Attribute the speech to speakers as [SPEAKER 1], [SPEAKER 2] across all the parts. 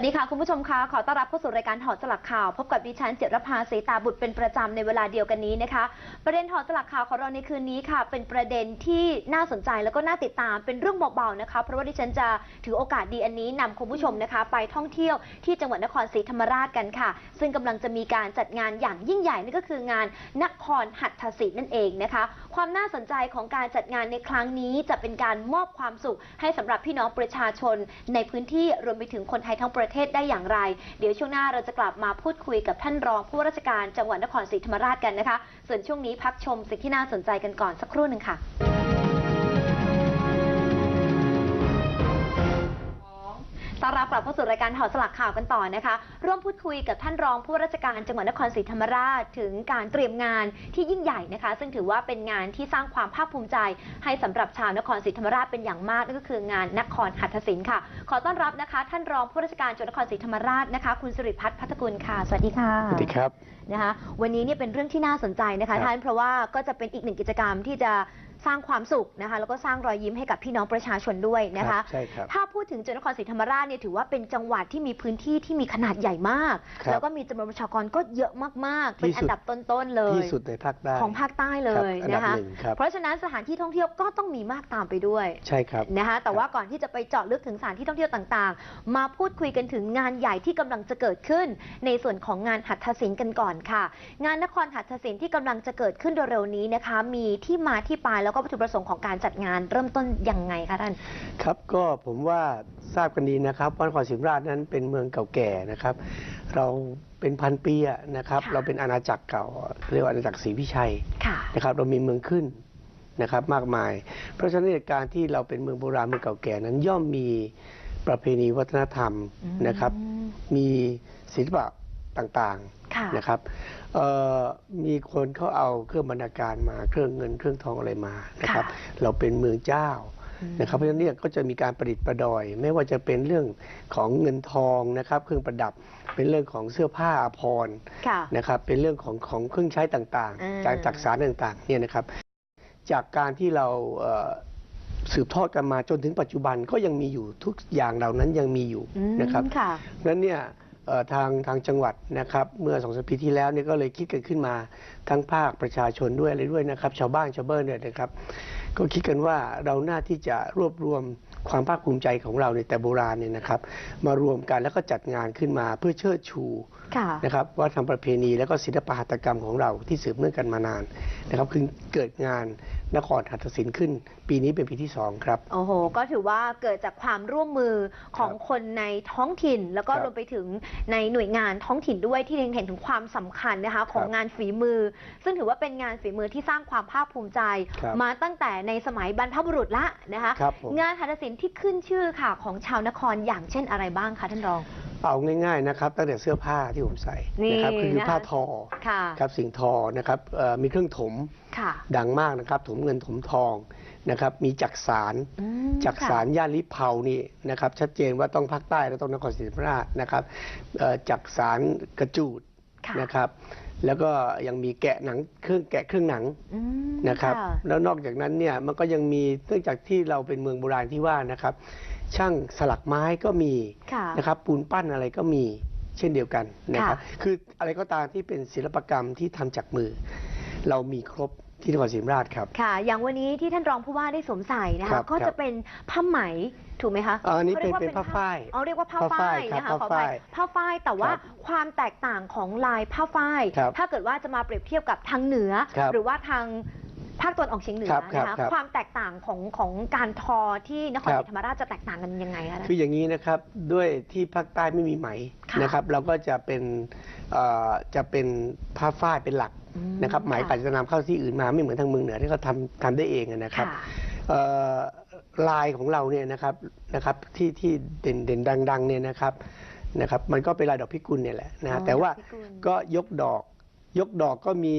[SPEAKER 1] วัสดีค่ะ คุณผู้ชมคะขอต้อนรับเข้าสู่รายการถอดสลักข่าว พบกับดิฉันเจรภาศรีตาบุตรเป็นประจำในเวลาเดียวกันนี้นะคะ ประเด็นถอดสลักข่าวของเราในคืนนี้ค่ะ เป็นประเด็นที่น่าสนใจแล้วก็น่าติดตามเป็นเรื่องเบาๆนะคะ เพราะว่าดิฉันจะถือโอกาสดีอันนี้นำคุณผู้ชมนะคะ ไปท่องเที่ยวที่จังหวัดนครศรีธรรมราชกันค่ะ ซึ่งกำลังจะมีการจัดงานอย่างยิ่งใหญ่นั่นก็คืองานนครหัตถศิลป์นั่นเองนะคะ ความน่าสนใจของการจัดงานในครั้งนี้จะเป็นการมอบความสุขให้สำหรับพี่น้องประชาชนในพื้นที่รวมไปถึงคนไทยทั้งประเทศได้อย่างไร เดี๋ยวช่วงหน้าเราจะกลับมาพูดคุยกับท่านรองผู้ราชการจังหวัดนครศรีธรรมราชกันนะคะ ส่วนช่วงนี้พักชมสิ่งที่น่าสนใจกันก่อนสักครู่หนึ่งค่ะ ต้อนรับกลับเข้าสู่รายการถอดสลักข่าวกันต่อนะคะ ร่วมพูดคุยกับท่านรองผู้ว่าราชการจังหวัดนครศรีธรรมราช ถึงการเตรียมงานที่ยิ่งใหญ่นะคะ ซึ่งถือว่าเป็นงานที่สร้างความภาคภูมิใจ ให้สำหรับชาวนครศรีธรรมราชเป็นอย่างมากนั่นก็คืองานนครหัตถศิลป์ค่ะ ขอต้อนรับนะคะ ท่านรองผู้ว่าราชการจังหวัดนครศรีธรรมราชนะคะ คุณสิริพัฒน์พัฒกุลค่ะสวัสดีค่ะ
[SPEAKER 2] สวัสดีครับ
[SPEAKER 1] นะคะ วันนี้เนี่ยเป็นเรื่องที่น่าสนใจนะ
[SPEAKER 2] ครั
[SPEAKER 1] คะ
[SPEAKER 2] บ
[SPEAKER 1] ท่านเพราะว่าก็จะเป็นอีกหนึ่งกิจกรรมที่จะ สร้างความสุขนะคะ แล้วก็สร้างรอยยิ้มให้กับพี่น้องประชาชนด้วยนะคะ
[SPEAKER 2] ใช่ครับ
[SPEAKER 1] ถ้าพูดถึงจังหวัดนครศรีธรรมราชเนี่ยถือว่าเป็นจังหวัดที่มีพื้นที่ที่มีขนาดใหญ่มาก
[SPEAKER 2] ครับ
[SPEAKER 1] แล้วก็มีจำนวนประชากรก็เยอะมากๆ เป็น
[SPEAKER 2] ที่สุด
[SPEAKER 1] อันดับต้นๆเลย
[SPEAKER 2] ที่สุดในภาคใต้
[SPEAKER 1] ของภาคใต้เล
[SPEAKER 2] ครับ
[SPEAKER 1] ย
[SPEAKER 2] อันดับ
[SPEAKER 1] นะคะ
[SPEAKER 2] หนึ่งครับ
[SPEAKER 1] เพราะฉะนั้นสถานที่ท่องเที่ยวก็ต้องมีมากตามไปด้วย
[SPEAKER 2] ใช่ครับ
[SPEAKER 1] นะคะแต่ว่าก่อนที่จะไปเจาะลึกถึงสถานที่ท่องเที่ยวต่างๆ มาพูดคุยกันถึงงานใหญ่ที่กำลังจะเกิดขึ้น ในส่วนของงานหัตถศิลป์กันก่อนค่ะ งานนครหัตถศิลป์ที่กำลังจะเกิดขึ้นเร็วๆนี้นะคะ มีที่มาที่ไปแล้วก็วัตถุประสงค์ของการจัดงานเริ่มต้นยังไงคะท่าน
[SPEAKER 2] ครับก็ผมว่าทราบกันดีนะครับว่านครศรีธรรมราชนั้นเป็นเมืองเก่าแก่นะครับ เราเป็นพันปีอะนะครับ
[SPEAKER 1] ค่ะ
[SPEAKER 2] เราเป็นอาณาจักรเก่า เรียกว่าอาณาจักรศรีวิชัย
[SPEAKER 1] ค่ะ
[SPEAKER 2] นะครับ เรามีเมืองขึ้นนะครับมากมาย เพราะฉะนั้นการที่เราเป็นเมืองโบราณเมืองเก่าแก่นั้นย่อมมีประเพณีวัฒนธรรมนะครับ มีศิลปะ ต่างๆ
[SPEAKER 1] ค่ะ
[SPEAKER 2] นะครับเอ่อมีคนเขาเอาเครื่องบรรณาการมาเครื่องเงินเครื่องทองอะไรมานะครับ
[SPEAKER 1] ค่ะ
[SPEAKER 2] เราเป็นเมืองเจ้า
[SPEAKER 1] อืม
[SPEAKER 2] นะครับเพราะฉะนั้นเนี่ยก็จะมีการประดิษฐ์ประดอย ไม่ว่าจะเป็นเรื่องของเงินทองนะครับเครื่องประดับเป็นเรื่องของเสื้อผ้าอาภรณ์
[SPEAKER 1] ค่ะ
[SPEAKER 2] นะครับเป็นเรื่องของของเครื่องใช้ต่าง
[SPEAKER 1] อืม
[SPEAKER 2] ๆจากจักสารต่างๆเนี่ยนะครับ จากการที่เราเอ่อสืบทอดกันมาจนถึงปัจจุบันก็ยังมีอยู่ทุกอย่างเหล่านั้นยังมีอยู่
[SPEAKER 1] อืม
[SPEAKER 2] นะครับ
[SPEAKER 1] ค่ะ
[SPEAKER 2] นั้นเนี่ยเอ่อ ทางทางจังหวัดนะครับ เมื่อสองสามปีที่แล้วเนี่ยก็เลยคิดกันขึ้นมาทั้งภาคประชาชนด้วยอะไรด้วยนะครับ ชาวบ้านชาวเบิร์เนี่ยนะครับ ก็คิดกันว่าเราน่าที่จะรวบรวมความภาคภูมิใจของเราในแต่โบราณเนี่ยนะครับ มารวมกันแล้วก็จัดงานขึ้นมาเพื่อเชิดชู นะครับวัฒนธรรมประเพณีและก็ศิลปหัตถกรรมของเราที่สืบเนื่องกันมานานนะครับคือเกิดงานนครหัตถศิลป์ขึ้น ปีนี้เป็นปีที่สองครับ
[SPEAKER 1] โอ้โห ก็ถือว่าเกิดจากความร่วมมือของ
[SPEAKER 2] ครับ
[SPEAKER 1] คนในท้องถิ่น แล้วก็
[SPEAKER 2] ครับ
[SPEAKER 1] รวมไปถึงในหน่วยงานท้องถิ่นด้วยที่เล็งเห็นถึงความสำคัญนะคะของ
[SPEAKER 2] ครับ
[SPEAKER 1] งานฝีมือ ซึ่งถือว่าเป็นงานฝีมือที่สร้างความภาคภูมิใจ
[SPEAKER 2] ครับ
[SPEAKER 1] มาตั้งแต่ในสมัยบรรพบุรุษละนะคะ
[SPEAKER 2] ครับผม
[SPEAKER 1] งานหัตถศิลป์ที่ขึ้นชื่อค่ะของชาวนครอย่างเช่นอะไรบ้างคะท่านรอง
[SPEAKER 2] เอาง่ายๆนะครับตั้งแต่เสื้อผ้าที่ผมใส่
[SPEAKER 1] นี่
[SPEAKER 2] นะครับคือ
[SPEAKER 1] นะคะ
[SPEAKER 2] ผ้าทอ
[SPEAKER 1] ค่ะ
[SPEAKER 2] ครับสิ่งทอนะครับเอ่อมีเครื่องถม
[SPEAKER 1] ค่ะ
[SPEAKER 2] ดังมากนะครับถมเงินถมทองนะครับมีจักสาร
[SPEAKER 1] อืม
[SPEAKER 2] จักสาร
[SPEAKER 1] ค่ะ
[SPEAKER 2] ย่านลิเผานี่นะครับชัดเจนว่าต้องภาคใต้และต้องนครศรีธรรมราชนะครับเอ่อจักสารกระจูด
[SPEAKER 1] ค่ะ
[SPEAKER 2] นะครับแล้วก็ยังมีแกะหนังเครื่องแกะเครื่องหนัง
[SPEAKER 1] อืม
[SPEAKER 2] นะครับะแล้วนอกจากนั้นเนี่ยมันก็ยังมีเนื่องจากที่เราเป็นเมืองโบราณที่ว่านะครับ ช่างสลักไม้ก็มี
[SPEAKER 1] ค่ะ
[SPEAKER 2] นะครับปูนปั้นอะไรก็มีเช่นเดียวกันนะครับ
[SPEAKER 1] ค่ะ
[SPEAKER 2] คืออะไรก็ตามที่เป็นศิลปกรรมที่ทำจากมือ เรามีครบที่นครศรีธรรมราชครับ
[SPEAKER 1] ค่ะ อย่างวันนี้ที่ท่านรองผู้ว่าได้สวมใส่นะ
[SPEAKER 2] ครั
[SPEAKER 1] คะ
[SPEAKER 2] บ
[SPEAKER 1] ก็
[SPEAKER 2] ครั
[SPEAKER 1] จะ
[SPEAKER 2] บ
[SPEAKER 1] เป็นผ้าไหมถูกไหมคะ
[SPEAKER 2] อ่าอันนี้
[SPEAKER 1] ขรียกว่า
[SPEAKER 2] เป็นเป็นผ้าฝ้าย
[SPEAKER 1] อ๋อเรียกว่าผ้า
[SPEAKER 2] ผ้า
[SPEAKER 1] ฝ้า
[SPEAKER 2] ฝ้ายย
[SPEAKER 1] นะคะ
[SPEAKER 2] ครับ
[SPEAKER 1] ขอ
[SPEAKER 2] ผ้า
[SPEAKER 1] อภั
[SPEAKER 2] ฝ้ายย
[SPEAKER 1] ผ้าฝ้ายแต่ว่า
[SPEAKER 2] ครับ
[SPEAKER 1] ความแตกต่างของลายผ้าฝ้าย
[SPEAKER 2] ครับ
[SPEAKER 1] ถ้าเกิดว่าจะมาเปรียบเทียบกับทางเหนือ
[SPEAKER 2] ครับ
[SPEAKER 1] หรือว่าทาง ภาคตะวันออกเฉียงเหนือ
[SPEAKER 2] ครับครับ
[SPEAKER 1] นะคะ
[SPEAKER 2] ครับ
[SPEAKER 1] ความแตกต่างของของการทอที่นคร
[SPEAKER 2] ครั
[SPEAKER 1] ศ
[SPEAKER 2] บ
[SPEAKER 1] รีธรรมราชจะแตกต่างกันยังไงคะ
[SPEAKER 2] คืออย่างนี้นะครับด้วยที่ภาคใต้ไม่มีไหม
[SPEAKER 1] ค่ะ
[SPEAKER 2] นะครับ เราก็จะเป็นเอ่อจะเป็นผ้าฝ้ายเป็นหลัก
[SPEAKER 1] อืม
[SPEAKER 2] นะครับไหม
[SPEAKER 1] ค่ะ
[SPEAKER 2] อาจจะนำเข้าที่อื่นมาไม่เหมือนทางเมืองเหนือที่เขาทำทำได้เองนะครับ
[SPEAKER 1] ค่ะ
[SPEAKER 2] เอ่อลายของเราเนี่ยนะครับนะครับที่ที่เด่นเด่นดังๆเนี่ยนะครับนะครับ มันก็เป็นลายดอกพิกุลเนี่ยแหละนะ
[SPEAKER 1] อ๋
[SPEAKER 2] ฮะ
[SPEAKER 1] อ
[SPEAKER 2] แต่ว่า
[SPEAKER 1] ดอกพิกุล
[SPEAKER 2] ก็ยกดอก ยกดอกก็มี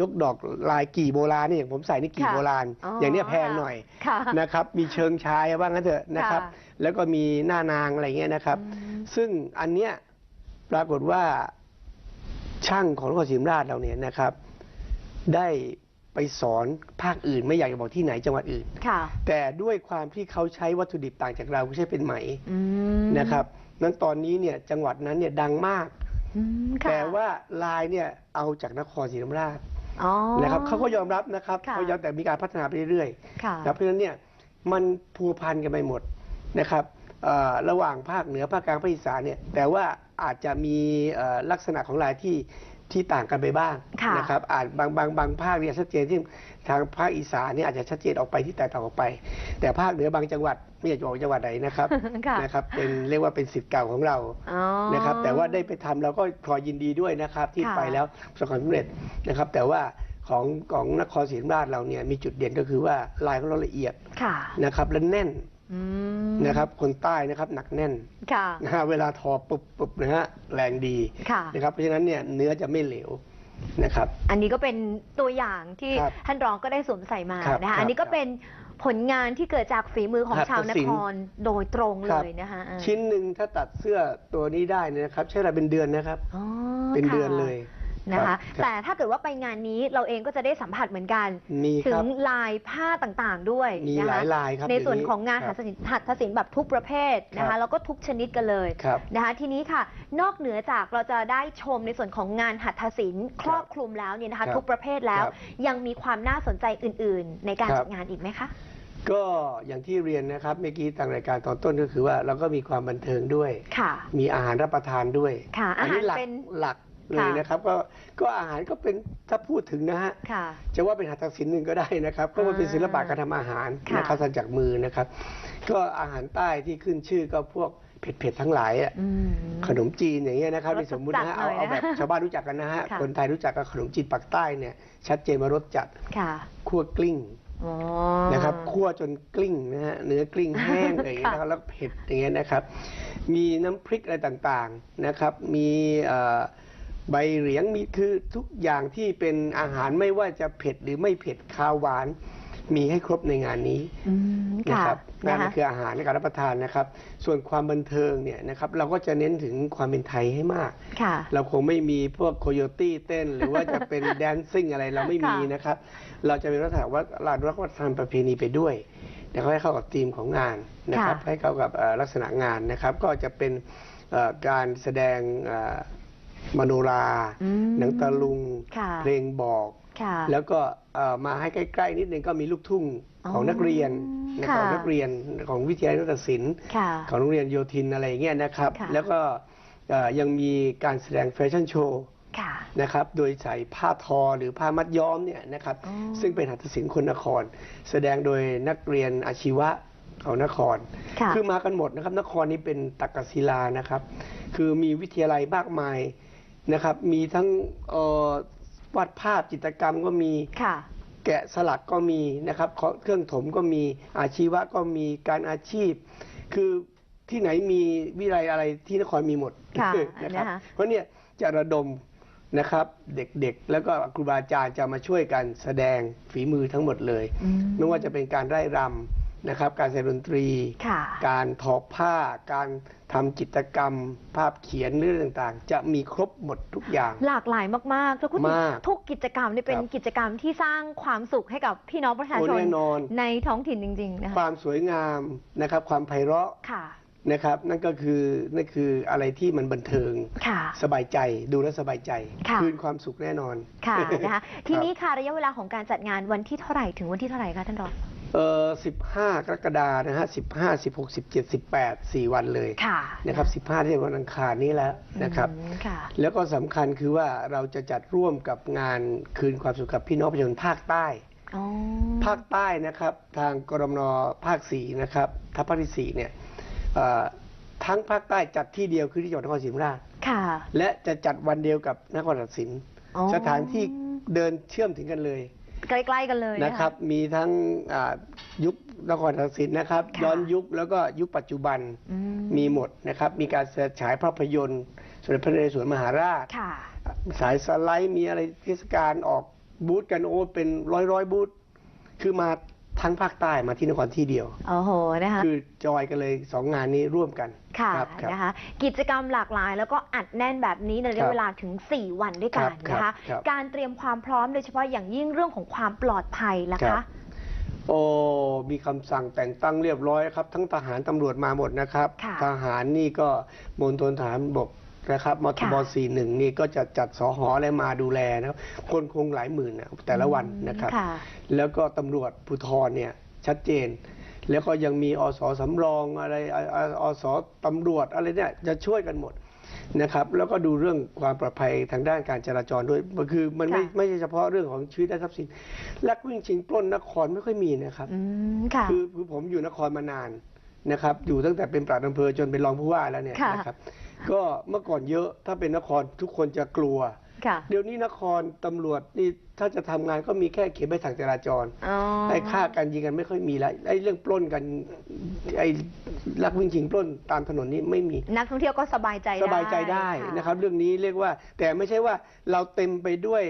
[SPEAKER 2] ยกดอกลายกี่โบราณเนี่ยอย่างผมใส่นี่กี่
[SPEAKER 1] ค่ะ
[SPEAKER 2] โบราณ
[SPEAKER 1] อ๋ออ
[SPEAKER 2] อย่างเนี้ยแพงหน่อย
[SPEAKER 1] ค่ะ
[SPEAKER 2] นะครับ มีเชิงชายว่างั้นเถอะนะครับ
[SPEAKER 1] ค่ะ
[SPEAKER 2] แล้วก็มีหน้านางอะไรเงี้ยนะครับ
[SPEAKER 1] อืม
[SPEAKER 2] ซึ่งอันเนี้ยปรากฏว่าช่างของนครศรีธรรมราชเราเนี่ยนะครับ ได้ไปสอนภาคอื่น ไม่อยากจะบอกที่ไหนจังหวัดอื่น
[SPEAKER 1] ค่ะ
[SPEAKER 2] แต่ด้วยความที่เขาใช้วัตถุดิบต่างจากเราคือใช้เป็นไหม
[SPEAKER 1] อืม
[SPEAKER 2] นะครับนั้นตอนนี้เนี่ยจังหวัดนั้นเนี่ยดังมาก
[SPEAKER 1] อืมค่ะ
[SPEAKER 2] แต่ว่าลายเนี่ยเอาจากนครศรีธรรมราช
[SPEAKER 1] อ๋อ
[SPEAKER 2] นะครับเขาก็ยอมรับนะครับ
[SPEAKER 1] ค่ะ
[SPEAKER 2] เขายอมแต่มีการพัฒนาไปเรื่อย
[SPEAKER 1] ค่ะ
[SPEAKER 2] ๆครับเพราะฉะนั้นเนี่ยมันพัวพันกันไปหมดนะครับเอ่อระหว่างภาคเหนือภาคกลางภาคอีสานเนี่ยแต่ว่าอาจจะมีเอ่อลักษณะของลายที่ ที่ต่างกันไปบ้าง
[SPEAKER 1] ค่ะ
[SPEAKER 2] นะครับอาจบางบางบางภาคเนี่ยชัดเจนที่ทางภาคอีสานเนี่ยอาจจะชัดเจนออกไปที่แตกต่างออกไป แต่ภาคเหนือบางจังหวัดไม่อยากจะบอกจังหวัดไหนนะครับ
[SPEAKER 1] ค่ะ
[SPEAKER 2] นะครับเป็นเรียกว่าเป็นสิทธิ์เก่าของเรา
[SPEAKER 1] อ๋อ
[SPEAKER 2] นะครับ แต่ว่าได้ไปทำเราก็พลอยยินดีด้วยนะครับ ที่
[SPEAKER 1] ค่ะ
[SPEAKER 2] ไปแล้วประสบความสำเร็จนะครับ แต่ว่าของของนครศรีธรรมราชเราเนี่ยมีจุดเด่นก็คือว่าลายของเราละเอียด
[SPEAKER 1] ค่ะ
[SPEAKER 2] นะครับและแน่น
[SPEAKER 1] อืม
[SPEAKER 2] นะครับ คนใต้นะครับหนักแน่น
[SPEAKER 1] ค่ะ
[SPEAKER 2] นะฮะเวลาทอปุบปุบนะฮะแรงดี
[SPEAKER 1] ค่ะ
[SPEAKER 2] นะครับเพราะฉะนั้นเนี่ยเนื้อจะไม่เหลวนะครับ
[SPEAKER 1] อันนี้ก็เป็นตัวอย่างที่
[SPEAKER 2] ครับ
[SPEAKER 1] ท่านรองก็ได้สวมใส่มา
[SPEAKER 2] ครับ
[SPEAKER 1] นะ
[SPEAKER 2] ครั
[SPEAKER 1] คะ
[SPEAKER 2] บ
[SPEAKER 1] อันนี้ก็เป็นผลงานที่เกิดจากฝีมือของ
[SPEAKER 2] หัตถ
[SPEAKER 1] ชาวน
[SPEAKER 2] ศิลป์
[SPEAKER 1] ครโดยตรง
[SPEAKER 2] ค
[SPEAKER 1] เล
[SPEAKER 2] รับ
[SPEAKER 1] ยนะคะอ่า
[SPEAKER 2] ชิ้นหนึ่งถ้าตัดเสื้อตัวนี้ได้เนยนะครับ ใช้เวลาเป็นเดือนนะครับ
[SPEAKER 1] อ๋อ
[SPEAKER 2] เป็น
[SPEAKER 1] ค่ะ
[SPEAKER 2] เดือนเลย
[SPEAKER 1] นะ
[SPEAKER 2] ครั
[SPEAKER 1] คะ
[SPEAKER 2] บครับ
[SPEAKER 1] แต่ถ้าเกิดว่าไปงานนี้เราเองก็จะได้สัมผัสเหมือนกัน
[SPEAKER 2] มี
[SPEAKER 1] ถึ
[SPEAKER 2] ค
[SPEAKER 1] ง
[SPEAKER 2] รับ
[SPEAKER 1] ลายผ้าต่างๆด้วย
[SPEAKER 2] มี
[SPEAKER 1] นะคะ
[SPEAKER 2] หลายลายครับ
[SPEAKER 1] ในส่วน
[SPEAKER 2] เดี๋ยวนี้
[SPEAKER 1] ของงาน
[SPEAKER 2] ครั
[SPEAKER 1] หั
[SPEAKER 2] บ
[SPEAKER 1] ตถศิลป์หัตถศิลป์แบบทุกประเภทนะ
[SPEAKER 2] ครั
[SPEAKER 1] คะ
[SPEAKER 2] บ
[SPEAKER 1] แล้วก็ทุกชนิดกันเลย
[SPEAKER 2] ครับ
[SPEAKER 1] นะคะทีนี้ค่ะนอกเหนือจากเราจะได้ชมในส่วนของงานหัตถศิลป์ครอบคลุมแล้วเนี่ยนะ
[SPEAKER 2] ครั
[SPEAKER 1] คะ
[SPEAKER 2] บ
[SPEAKER 1] ทุกประเภทแล้ว
[SPEAKER 2] ครับ
[SPEAKER 1] ยังมีความน่าสนใจอื่นๆ ในการ
[SPEAKER 2] ครับ
[SPEAKER 1] จัดงานอีกไหมคะ
[SPEAKER 2] ก็อย่างที่เรียนนะครับเมื่อกี้ทางรายการตอนต้นก็คือว่าเราก็มีความบันเทิงด้วย
[SPEAKER 1] ค่ะ
[SPEAKER 2] มีอาหารรับประทานด้วย
[SPEAKER 1] ค่ะ
[SPEAKER 2] อันี้หลั
[SPEAKER 1] อาหารเป็น
[SPEAKER 2] หลัก เลย
[SPEAKER 1] ค่ะ
[SPEAKER 2] นะครับ ก็ก็อาหารก็เป็นถ้าพูดถึงนะฮะ
[SPEAKER 1] ค่ะ
[SPEAKER 2] จะว่าเป็นหัตถศิลป์หนึ่งก็ได้นะครับเพราะว่าเป็นศิลปะการทำอาหาร
[SPEAKER 1] ค่ะ
[SPEAKER 2] นะครับทำจากมือนะครับ ก็อาหารใต้ที่ขึ้นชื่อก็พวกเผ็ดๆทั้งหลายอะ
[SPEAKER 1] อืม
[SPEAKER 2] ขนมจีนอย่างเงี้ยนะครับ
[SPEAKER 1] รส
[SPEAKER 2] ในสมมุตินะฮะ
[SPEAKER 1] จั
[SPEAKER 2] เอา
[SPEAKER 1] ดหน่อย
[SPEAKER 2] เอาแบบ
[SPEAKER 1] นะคะ
[SPEAKER 2] ชาวบ้านรู้จักกันนะฮะ
[SPEAKER 1] ค่ะ
[SPEAKER 2] คนไทยรู้จักกับขนมจีนปักใต้เนี่ยชัดเจนว่ารสจัด
[SPEAKER 1] ค่ะ
[SPEAKER 2] คั่วกลิ้ง
[SPEAKER 1] อ๋อ
[SPEAKER 2] นะครับคั่วจนกลิ้งนะฮะเนื้อกลิ้งแห้งอะไรอย่างเงี้ย
[SPEAKER 1] ค่ะ
[SPEAKER 2] นะครับแล้วเผ็ดอย่างเงี้ยนะครับ มีน้ำพริกอะไรต่างๆนะครับ มีเอ่อ ใบเหลียงมีคือทุกอย่างที่เป็นอาหารไม่ว่าจะเผ็ดหรือไม่เผ็ดคาวหวาน มีให้ครบในงานนี้
[SPEAKER 1] อืม
[SPEAKER 2] นะ
[SPEAKER 1] ค่ะ
[SPEAKER 2] ครับนั่
[SPEAKER 1] นะ
[SPEAKER 2] น
[SPEAKER 1] คะ
[SPEAKER 2] คืออาหารในการรับประทานนะครับ ส่วนความบันเทิงเนี่ยนะครับเราก็จะเน้นถึงความเป็นไทยให้มาก
[SPEAKER 1] ค่ะ
[SPEAKER 2] เราคงไม่มีพวกโคโยตี้เต้น หรือว่าจะเป็นแดนซิ่งอะไรเราไม่มี
[SPEAKER 1] ค่ะ
[SPEAKER 2] นะครับ เราจะเป็นวัฒนธรรมว่าเราวัฒนธรรมประเพณีไปด้วยนะครับให้เข้ากับธีมของงานนะครับ ให้เข้ากับเอ่อลักษณะงานนะครับ ก็จะเป็นเอ่อการแสดงเอ่อ มโนรา
[SPEAKER 1] อืม
[SPEAKER 2] หนังตะลุง
[SPEAKER 1] ค่ะ
[SPEAKER 2] เพลงบอก
[SPEAKER 1] ค่ะ
[SPEAKER 2] แล้วก็เอ่อมาให้ใกล้ ๆ นิดนึงก็มีลูกทุ่ง
[SPEAKER 1] อ๋อ
[SPEAKER 2] ของนักเรียนนะ
[SPEAKER 1] ค่ะ
[SPEAKER 2] ของนักเรียนของวิทยาลัยนาฏศิลป์
[SPEAKER 1] ค่ะ
[SPEAKER 2] ของโรงเรียนโยธินอะไรอย่างเงี้ยนะครับ
[SPEAKER 1] ค่ะ
[SPEAKER 2] แล้วก็เอ่อยังมีการแสดงแฟชั่นโชว์
[SPEAKER 1] ค่ะ
[SPEAKER 2] นะครับ โดยใส่ผ้าทอหรือผ้ามัดย้อมเนี่ยนะครับ
[SPEAKER 1] อ๋อ
[SPEAKER 2] ซึ่งเป็นหัตถศิลป์คนนคร แสดงโดยนักเรียนอาชีวะของนคร
[SPEAKER 1] ค่ะ
[SPEAKER 2] คือมากันหมดนะครับ นครนี้เป็นตักกศิลานะครับ คือมีวิทยาลัยมากมาย นะครับ มีทั้งเอ่อวาดภาพจิตรกรรมก็มี
[SPEAKER 1] ค่ะ
[SPEAKER 2] แกะสลักก็มีนะครับเคเครื่องถมก็มีอาชีวะก็มีการอาชีพ คือที่ไหนมีวิไลอะไรที่นครมีหมด
[SPEAKER 1] ค่ะ
[SPEAKER 2] นะครับ
[SPEAKER 1] นะคะ
[SPEAKER 2] เพราะเนี่ยจะระดมนะครับเด็กๆ แล้วก็ครูบาอาจารย์จะมาช่วยกันแสดงฝีมือทั้งหมดเลย
[SPEAKER 1] อืม
[SPEAKER 2] ไม่ว่าจะเป็นการไร่รำ นะครับการแสดงดนตรี
[SPEAKER 1] ค่ะ
[SPEAKER 2] การทอผ้า การทำจิตรกรรม ภาพเขียนเรื่องต่างๆ จะมีครบหมดทุกอย่าง
[SPEAKER 1] หลากหลายมากๆแล้วก็ทุก
[SPEAKER 2] มาก
[SPEAKER 1] ทุกกิจกรรมนี่เป็น
[SPEAKER 2] ครับ
[SPEAKER 1] กิจกรรมที่สร้างความสุขให้กับพี่น้องประชา
[SPEAKER 2] โอ้
[SPEAKER 1] ชน
[SPEAKER 2] แน่นอน
[SPEAKER 1] ในท้องถิ่นจริงๆนะ
[SPEAKER 2] ค
[SPEAKER 1] คะ
[SPEAKER 2] วามสวยงามนะครับความไพเราะ
[SPEAKER 1] ค่ะ
[SPEAKER 2] นะครับนั่นก็คือนั่นคืออะไรที่มันบันเทิง
[SPEAKER 1] ค่ะ
[SPEAKER 2] สบายใจดูแล้วสบายใจ
[SPEAKER 1] ค่ะ
[SPEAKER 2] คืนความสุขแน่นอน
[SPEAKER 1] ค่ะนะคะทีนี้ค่ะระยะเวลาของการจัดงานวันที่เท่าไหร่ถึงวันที่เท่าไหร่คะท่านรอง
[SPEAKER 2] เออ15 กรกฎานะฮะ15 16 17 18 4 วันเลย
[SPEAKER 1] ค่ะ
[SPEAKER 2] นะครับ15ที่วันอังคารนี้แล้วนะครับ
[SPEAKER 1] อืมค่ะ
[SPEAKER 2] แล้วก็สำคัญคือว่าเราจะจัดร่วมกับงานคืนความสุขกับพี่น้องประชาชนภาคใต้
[SPEAKER 1] อ๋อ
[SPEAKER 2] ภาคใต้นะครับทางกรมนภาคสี่นะครับทัพภาคที่สี่เนี่ยเอ่อทั้งภาคใต้จัดที่เดียวคือที่จังหวัดนครศรีธรรมราช
[SPEAKER 1] ค่ะ
[SPEAKER 2] และจะจัดวันเดียวกับนครราชสีมา
[SPEAKER 1] อ๋อ
[SPEAKER 2] สถานที่เดินเชื่อมถึงกันเลย
[SPEAKER 1] ใกล้ๆกันเลย
[SPEAKER 2] นะครับ มีทั้งอ่ายุคนครราชสีมานะครับ
[SPEAKER 1] ค่ะ
[SPEAKER 2] ย้อนยุคแล้วก็ยุคปัจจุบัน
[SPEAKER 1] อื
[SPEAKER 2] มีหมดนะครับ มีการแสดงฉายภาพยนตร์สมเด็จพระนเรศวรมหาราช
[SPEAKER 1] ค่ะ
[SPEAKER 2] สายสไลด์มีอะไรเทศกาลออกบูธกันโอ้เป็นร้อยร้อยๆบูธคือมา ทั้งภาคใต้มาที่นครที่เดียว
[SPEAKER 1] โอ้โหนะคะ
[SPEAKER 2] คือจอยกันเลยสองงานนี้ร่วมกัน
[SPEAKER 1] ค่ะ
[SPEAKER 2] ครับครับ
[SPEAKER 1] นะคะกิจกรรมหลากหลาย แล้วก็อัดแน่นแบบนี้ในระ
[SPEAKER 2] ครั
[SPEAKER 1] ยะ
[SPEAKER 2] บ
[SPEAKER 1] เวลาถึง 4 วันด้วยกัน
[SPEAKER 2] ครับ
[SPEAKER 1] นะคะ
[SPEAKER 2] ครับ
[SPEAKER 1] การเตรียมความพร้อมโดยเฉพาะอย่างยิ่งเรื่องของความปลอดภัยล่ะ
[SPEAKER 2] ครั
[SPEAKER 1] คะ
[SPEAKER 2] บเโอ้มีคำสั่งแต่งตั้งเรียบร้อยครับ ทั้งทหารตำรวจมาหมดนะครับ
[SPEAKER 1] ค่ะ
[SPEAKER 2] ทหารนี่ก็มณฑลทหารบก นะครับมท
[SPEAKER 1] ค่ะ
[SPEAKER 2] บสี่หนึ่งนี่ก็จะจัดสอหออะไรมาดูแลนะครับคนคงหลายหมื่นนะแต่ละวันนะครับ
[SPEAKER 1] ค่ะ
[SPEAKER 2] แล้วก็ตำรวจภูธรเนี่ยชัดเจน แล้วก็ยังมีอสสำรองอะไรอออสตำรวจอะไรเนี่ยจะช่วยกันหมดนะครับ แล้วก็ดูเรื่องความปลอดภัยทางด้านการจราจรด้วยคือมันไม่
[SPEAKER 1] ค่ะ
[SPEAKER 2] ไม่ใช่เฉพาะเรื่องของชีวิตและทรัพย์สินลักวิ่งชิงปล้นนครไม่ค่อยมีนะครับ
[SPEAKER 1] อืมค่ะ
[SPEAKER 2] คือคือผมอยู่นครมานานนะครับ อยู่ตั้งแต่เป็นปลัดอำเภอจนเป็นรองผู้ว่าแล้วเนี่ย
[SPEAKER 1] ค่ะ
[SPEAKER 2] นะครับ ก็เมื่อก่อนเยอะถ้าเป็นนครทุกคนจะกลัว
[SPEAKER 1] ค่ะ
[SPEAKER 2] เดี๋ยวนี้นครตำรวจนี่ถ้าจะทำงานก็มีแค่เขียนใบสั่งจราจร
[SPEAKER 1] อ๋อ
[SPEAKER 2] ไอ้ฆ่ากันยิงกันไม่ค่อยมีแล้วไอ้เรื่องปล้นกันไอ้ลักวิ่งชิงปล้นตามถนนนี้ไม่มี
[SPEAKER 1] นักท่องเที่ยวก็สบายใจได้
[SPEAKER 2] สบายใจได้
[SPEAKER 1] ค่ะ
[SPEAKER 2] นะครับ เรื่องนี้เรียกว่า แต่ไม่ใช่ว่าเราเต็มไปด้วย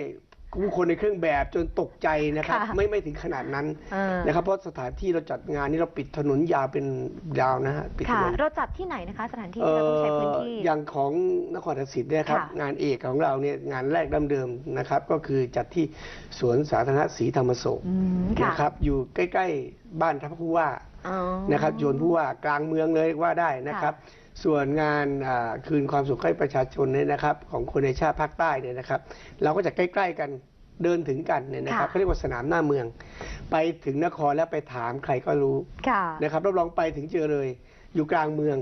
[SPEAKER 2] ผู้คนในเครื่องแบบจนตกใจนะครับ
[SPEAKER 1] ค่ะ
[SPEAKER 2] ไม่ไม่ถึงขนาดนั้น
[SPEAKER 1] เออ
[SPEAKER 2] นะครับ เพราะสถานที่เราจัดงานนี่เราปิดถนนยาวเป็นยาวนะฮะปิดถ
[SPEAKER 1] ค่ะ
[SPEAKER 2] นน
[SPEAKER 1] เราจัดที่ไหนนะคะ สถานที่
[SPEAKER 2] เอ่
[SPEAKER 1] ที่เราต้องใช้
[SPEAKER 2] อ
[SPEAKER 1] พื้นที่
[SPEAKER 2] อย่างของนครศรีเนี่ยครับ
[SPEAKER 1] ค่ะ
[SPEAKER 2] งานเอกของเราเนี่ยงานแรกดั้งเดิมนะครับ ก็คือจัดที่สวนสาธารณะศรีธรรมโศก
[SPEAKER 1] อืมค่ะ
[SPEAKER 2] นะครับอยู่ใกล้ ๆ บ้านทัพผู้ว่า
[SPEAKER 1] อ๋อ
[SPEAKER 2] นะครับโยนผู้ว่ากลางเมืองเลยว่าได้นะครับ ส่วนงานอ่าคืนความสุขให้ประชาชนเนี่ยนะครับ ของคนในชาติภาคใต้เนี่ยนะครับ เราก็จะใกล้ ๆกันเดินถึงกันเนี่ยนะครับ
[SPEAKER 1] ค่ะ
[SPEAKER 2] เขาเรียกว่าสนามหน้าเมือง ไปถึงนครแล้วไปถามใครก็รู้
[SPEAKER 1] ค่ะ
[SPEAKER 2] นะครับรับรองไปถึงเจอเลย อยู่กลางเมือง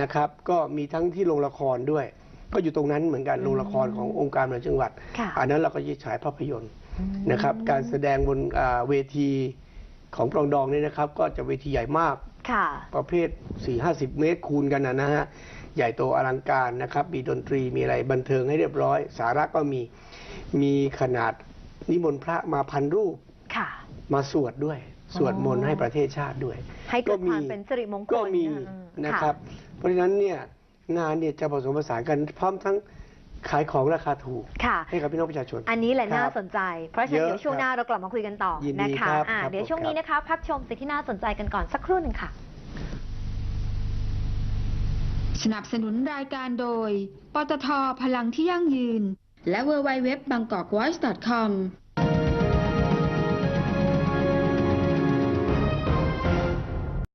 [SPEAKER 2] นะครับ ก็มีทั้งที่โรงละครด้วย ก็อยู่ตรงนั้นเหมือนกันโรงละครขององค์การบริหารจังหวัด
[SPEAKER 1] ค่ะ
[SPEAKER 2] อันนั้นเราก็จะฉายภาพยนตร์
[SPEAKER 1] อืม
[SPEAKER 2] นะครับ การแสดงบนอ่าเวทีของปรองดองเนี่ยนะครับ ก็จะเวทีใหญ่มาก
[SPEAKER 1] ค่ะ
[SPEAKER 2] ประเภท 4 50 เมตรคูณกันนะนะฮะ ใหญ่โตอลังการนะครับ มีดนตรีมีอะไรบันเทิงให้เรียบร้อย สาระก็มี มีขนาดนิมนต์พระมาพันรูป
[SPEAKER 1] ค่ะ
[SPEAKER 2] มาสวดด้วย สวดมนต์ให้ประเทศชาติด้วย
[SPEAKER 1] ให้เกิดความเป็นสิริมงคล
[SPEAKER 2] ก็มี
[SPEAKER 1] เออ
[SPEAKER 2] นะครับ เพราะฉะนั้นเนี่ยงานเนี่ยจะผสมผสานกันพร้อมทั้ง ขายของราคาถูก
[SPEAKER 1] ค่ะ
[SPEAKER 2] ให้กับพี่น้องประชาชน
[SPEAKER 1] อันนี้แหละ
[SPEAKER 2] ครับ
[SPEAKER 1] น่าสนใจ เพราะฉะนั้น
[SPEAKER 2] เยอะ
[SPEAKER 1] เดี๋ยวช่วงหน้าเรากลับมาคุยกันต่อ
[SPEAKER 2] ยินดี
[SPEAKER 1] นะคะ
[SPEAKER 2] ครับ
[SPEAKER 1] อ่า
[SPEAKER 2] ครับ
[SPEAKER 1] เดี๋ยว
[SPEAKER 2] ผม
[SPEAKER 1] ช่วงนี้
[SPEAKER 2] ครับ
[SPEAKER 1] นะคะ พักชมสิ่งที่น่าสนใจกันก่อนสักครู่หนึ่งค่ะ
[SPEAKER 3] สนับสนุนรายการโดย ปตทพลังที่ยั่งยืน และ w w w b a n g k o k v o i c e c o m